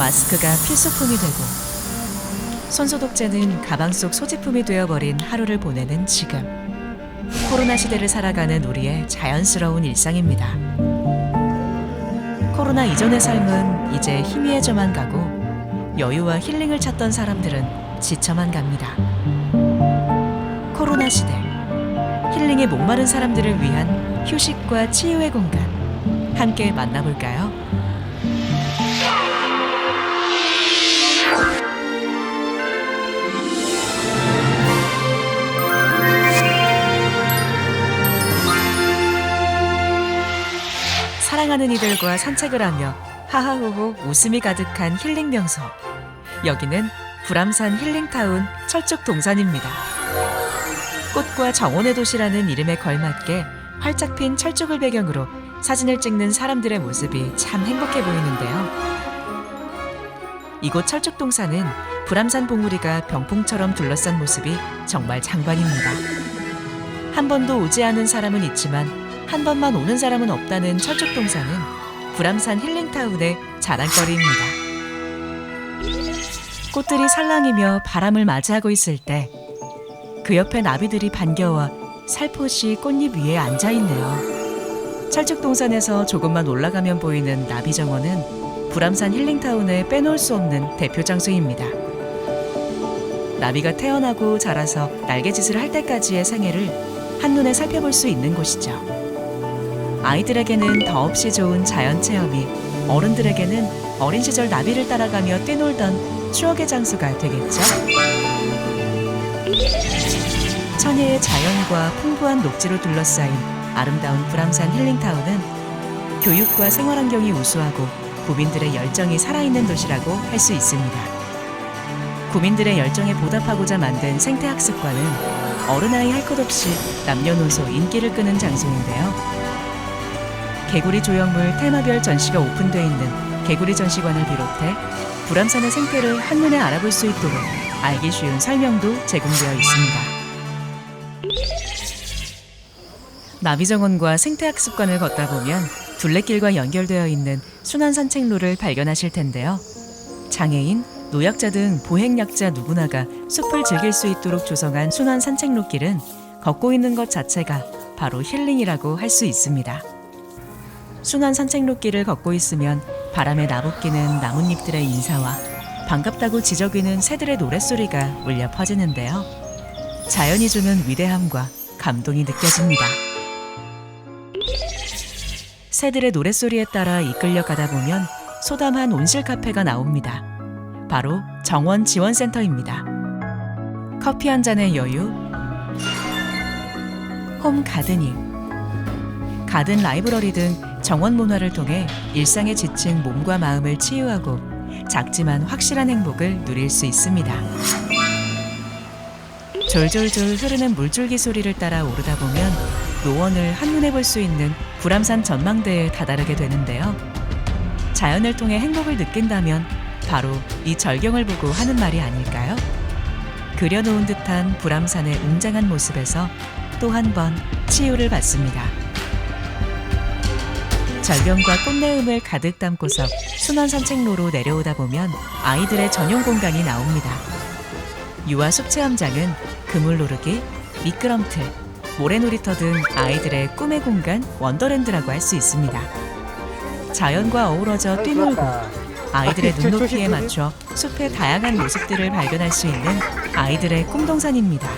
마스크가 필수품이 되고 손소독제는 가방 속 소지품이 되어버린 하루를 보내는 지금 코로나 시대를 살아가는 우리의 자연스러운 일상입니다. 코로나 이전의 삶은 이제 희미해져만 가고 여유와 힐링을 찾던 사람들은 지쳐만 갑니다. 코로나 시대 힐링에 목마른 사람들을 위한 휴식과 치유의 공간 함께 만나볼까요? 사랑하는 이들과 산책을 하며 하하호호 웃음이 가득한 힐링 명소. 여기는 불암산 힐링타운 철쭉 동산입니다. 꽃과 정원의 도시라는 이름에 걸맞게 활짝 핀 철쭉을 배경으로 사진을 찍는 사람들의 모습이 참 행복해 보이는데요. 이곳 철쭉 동산은 불암산 봉우리가 병풍처럼 둘러싼 모습이 정말 장관입니다. 한 번도 오지 않은 사람은 있지만 한 번만 오는 사람은 없다는 철쭉동산은 불암산 힐링타운의 자랑거리입니다. 꽃들이 살랑이며 바람을 맞이하고 있을 때 그 옆에 나비들이 반겨와 살포시 꽃잎 위에 앉아 있네요. 철쭉동산에서 조금만 올라가면 보이는 나비 정원은 불암산 힐링타운에 빼놓을 수 없는 대표 장소입니다. 나비가 태어나고 자라서 날개짓을 할 때까지의 생애를 한눈에 살펴볼 수 있는 곳이죠. 아이들에게는 더없이 좋은 자연 체험이 어른들에게는 어린 시절 나비를 따라가며 뛰놀던 추억의 장소가 되겠죠. 천혜의 자연과 풍부한 녹지로 둘러싸인 아름다운 불암산 힐링타운은 교육과 생활환경이 우수하고 구민들의 열정이 살아있는 도시라고 할 수 있습니다. 구민들의 열정에 보답하고자 만든 생태학습관은 어른아이 할 것 없이 남녀노소 인기를 끄는 장소인데요. 개구리 조형물 테마별 전시가 오픈돼 있는 개구리 전시관을 비롯해 불암산의 생태를 한눈에 알아볼 수 있도록 알기 쉬운 설명도 제공되어 있습니다. 나비정원과 생태학습관을 걷다 보면 둘레길과 연결되어 있는 순환 산책로를 발견하실 텐데요. 장애인, 노약자 등 보행약자 누구나가 숲을 즐길 수 있도록 조성한 순환 산책로길은 걷고 있는 것 자체가 바로 힐링이라고 할 수 있습니다. 순환 산책로길을 걷고 있으면 바람에 나부끼는 나뭇잎들의 인사와 반갑다고 지저귀는 새들의 노랫소리가 울려 퍼지는데요. 자연이 주는 위대함과 감동이 느껴집니다. 새들의 노랫소리에 따라 이끌려 가다 보면 소담한 온실 카페가 나옵니다. 바로 정원 지원센터입니다. 커피 한 잔의 여유, 홈 가드닝, 가든 라이브러리 등 정원 문화를 통해 일상에 지친 몸과 마음을 치유하고 작지만 확실한 행복을 누릴 수 있습니다. 졸졸졸 흐르는 물줄기 소리를 따라 오르다 보면 노원을 한눈에 볼 수 있는 불암산 전망대에 다다르게 되는데요. 자연을 통해 행복을 느낀다면 바로 이 절경을 보고 하는 말이 아닐까요? 그려놓은 듯한 불암산의 웅장한 모습에서 또 한 번 치유를 받습니다. 절경과 꽃내음을 가득 담고서 순환 산책로로 내려오다 보면 아이들의 전용 공간이 나옵니다. 유아 숲체험장은 그물 오르기, 미끄럼틀, 모래놀이터 등 아이들의 꿈의 공간 원더랜드라고 할 수 있습니다. 자연과 어우러져 뛰놀고 아이들의 눈높이에 맞춰 숲의 다양한 모습들을 발견할 수 있는 아이들의 꿈동산입니다.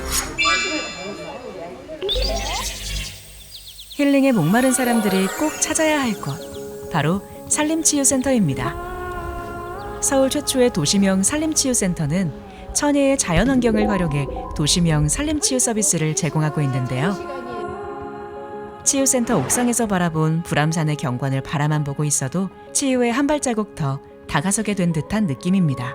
힐링에 목마른 사람들이 꼭 찾아야 할 곳, 바로 산림치유센터입니다. 서울 최초의 도시명 산림치유센터는 천혜의 자연환경을 활용해 도시명 산림치유 서비스를 제공하고 있는데요. 치유센터 옥상에서 바라본 불암산의 경관을 바라만 보고 있어도 치유에 한 발자국 더 다가서게 된 듯한 느낌입니다.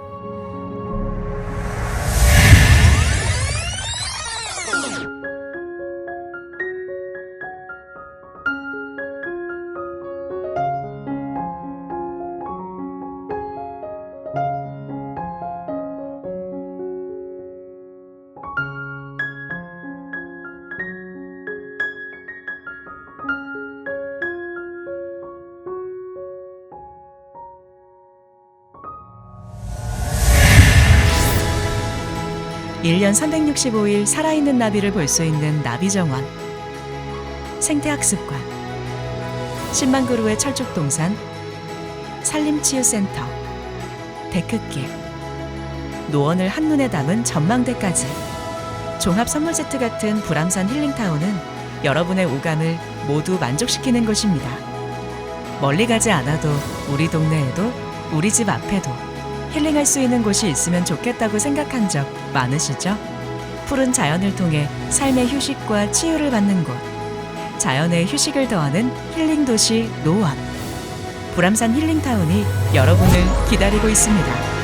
1년 365일 살아있는 나비를 볼 수 있는 나비정원, 생태학습관, 10만 그루의 철쭉동산, 산림치유센터, 데크길, 노원을 한눈에 담은 전망대까지. 종합 선물 세트 같은 불암산 힐링타운은 여러분의 오감을 모두 만족시키는 곳입니다. 멀리 가지 않아도 우리 동네에도 우리 집 앞에도 힐링할 수 있는 곳이 있으면 좋겠다고 생각한 적 많으시죠? 푸른 자연을 통해 삶의 휴식과 치유를 받는 곳. 자연의 휴식을 더하는 힐링 도시 노원. 불암산 힐링타운이 여러분을 기다리고 있습니다.